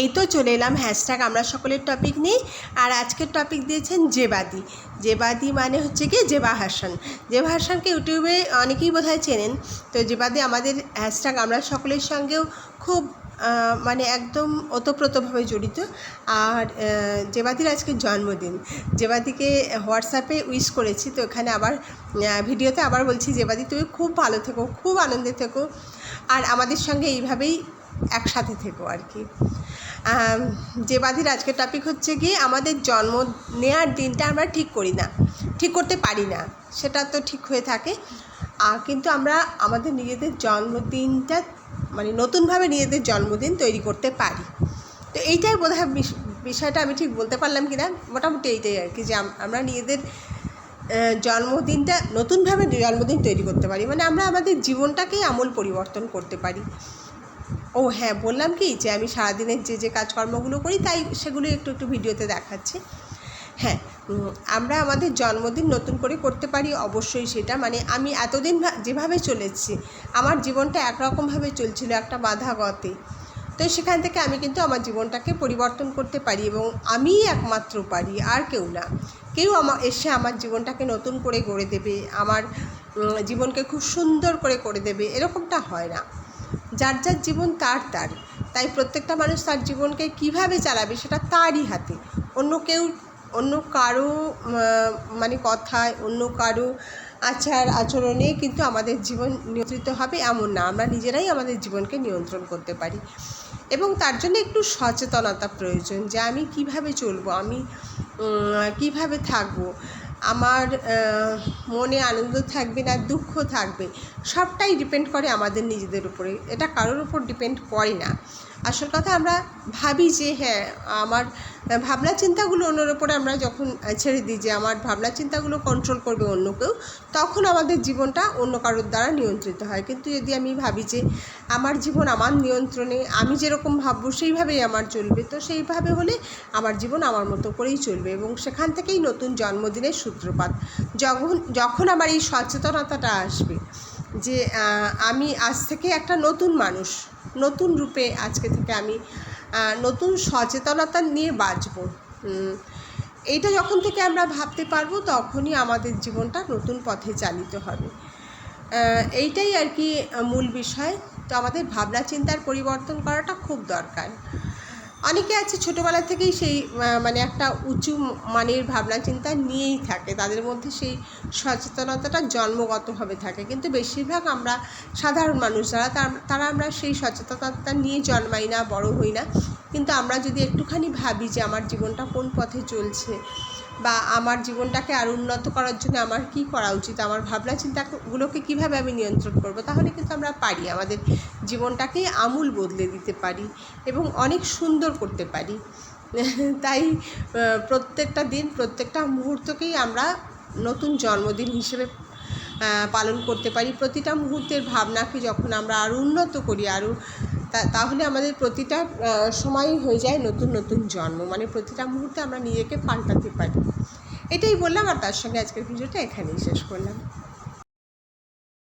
এই তো চলে এলাম হ্যাশট্যাগ আমরা সকলের টপিক নিয়ে আর আজকের টপিক দিয়েছেন জেবাদি। জেবাদি মানে হচ্ছে কি? জেবা হাসান। জেবা হাসানকে ইউটিউবে অনেকেই বোধহয় চেনেন। তো জেবাদি আমাদের হ্যাশট্যাগ আমরা সকলের সঙ্গেও খুব মানে একদম ওতপ্রোতভাবে জড়িত। আর জেবাদির আজকে জন্মদিন। জেবাদিকে হোয়াটসঅ্যাপে উইশ করেছি। তো এখানে আবার ভিডিওতে আবার বলছি, জেবাদি তুমি খুব ভালো থেকো, খুব আনন্দে থেকো। আর আমাদের সঙ্গে এইভাবেই একসাথে থেকো আর কি। যে বাদির আজকের টপিক হচ্ছে কি, আমাদের জন্ম নেওয়ার দিনটা আমরা ঠিক করি না, ঠিক করতে পারি না, সেটা তো ঠিক হয়ে থাকে। কিন্তু আমরা আমাদের নিজেদের জন্মদিনটা মানে নতুনভাবে নিজেদের জন্মদিন তৈরি করতে পারি। তো এইটাই বোধ হয় বিষয়টা আমি ঠিক বলতে পারলাম কি না মোটামুটি এইটাই আর কি যে আমরা নিজেদের জন্মদিনটা নতুনভাবে জন্মদিন তৈরি করতে পারি। মানে আমরা আমাদের জীবনটাকেই আমূল পরিবর্তন করতে পারি। ও হ্যাঁ বললাম কি যে আমি সারাদিনের যে যে কাজকর্মগুলো করি, তাই সেগুলো একটু একটু ভিডিওতে দেখাচ্ছি। হ্যাঁ আমরা আমাদের জন্মদিন নতুন করে করতে পারি অবশ্যই সেটা। মানে আমি এতদিন যেভাবে চলেছি, আমার জীবনটা একরকমভাবে চলছিল একটা বাধা গতে। তো সেখান থেকে আমি কিন্তু আমার জীবনটাকে পরিবর্তন করতে পারি এবং আমিই একমাত্র পারি, আর কেউ না। কেউ আমার এসে আমার জীবনটাকে নতুন করে গড়ে দেবে, আমার জীবনকে খুব সুন্দর করে করে দেবে, এরকমটা হয় না। যার যার জীবন তার তার। তাই প্রত্যেকটা মানুষ তার জীবনকে কীভাবে চালাবে সেটা তারই হাতে। অন্য কেউ, অন্য কারও মানে কথায়, অন্য কারও আচার আচরণে কিন্তু আমাদের জীবন নিয়ন্ত্রিত হবে এমন না। আমরা নিজেরাই আমাদের জীবনকে নিয়ন্ত্রণ করতে পারি। এবং তার জন্য একটু সচেতনতা প্রয়োজন যে আমি কীভাবে চলবো, আমি কীভাবে থাকব। আমার মনে আনন্দ থাকবে না, দুঃখ থাকবে, সবটাই ডিপেন্ড করে আমাদের নিজেদের উপরে। এটা কারোর উপর ডিপেন্ড করে না। আসল কথা আমরা ভাবি যে হ্যাঁ আমার ভাবনা চিন্তাগুলো অন্যের ওপরে আমরা যখন ছেড়ে দিই যে, আমার ভাবনা চিন্তাগুলো কন্ট্রোল করবে অন্য কেউ, তখন আমাদের জীবনটা অন্য কারোর দ্বারা নিয়ন্ত্রিত হয়। কিন্তু যদি আমি ভাবি যে, আমার জীবন আমার নিয়ন্ত্রণে, আমি যেরকম ভাববো সেইভাবেই আমার চলবে, তো সেইভাবে হলে আমার জীবন আমার মতো করেই চলবে এবং সেখান থেকেই নতুন জন্মদিনের সূত্রপাত। যখন যখন আমার এই সচেতনতাটা আসবে যে আমি আজ থেকে একটা নতুন মানুষ, নতুন রূপে আজকে থেকে আমি নতুন সচেতনতা নিয়ে বাঁচব। এইটা যখন থেকে আমরা ভাবতে পারব তখনই আমাদের জীবনটা নতুন পথে চালিত হবে। এইটাই আর কি মূল বিষয়। তো আমাদের ভাবনা চিন্তার পরিবর্তন করাটা খুব দরকার। অনেকে আছে ছোটোবেলা থেকেই সেই মানে একটা উঁচু মানের ভাবনা, চিন্তা নিয়েই থাকে। তাদের মধ্যে সেই সচেতনতাটা জন্মগতভাবে থাকে। কিন্তু বেশিরভাগ আমরা সাধারণ মানুষ যারা তার- আমরা সেই সচেতনতা নিয়ে জন্মাই না, বড় হই না। কিন্তু আমরা যদি একটুখানি ভাবি যে আমার জীবনটা কোন পথে চলছে বা আমার জীবনটাকে আরও উন্নত করার জন্য আমার কি করা উচিত? আমার ভাবনা চিন্তাগুলোকে কীভাবে আমি নিয়ন্ত্রণ করব? তাহলে কিন্তু আমরা পারি, আমাদের জীবনটাকে আমূল বদলে দিতে পারি এবং অনেক সুন্দর করতে পারি। তাই প্রত্যেকটা দিন, প্রত্যেকটা মুহূর্তকেই আমরা নতুন জন্মদিন হিসেবে পালন করতে পারি। প্রতিটা মুহূর্তের ভাবনাকে যখন আমরা আরও উন্নত করি আরও তাহলে আমাদের প্রতিটা সময়ই হয়ে যায় নতুন নতুন জন্ম। মানে প্রতিটা মুহূর্তে আমরা নিজেকে পাল্টাতে পারি। এটাই বললাম আর তার সঙ্গে আজকের ভিডিওটা এখানেই শেষ করলাম।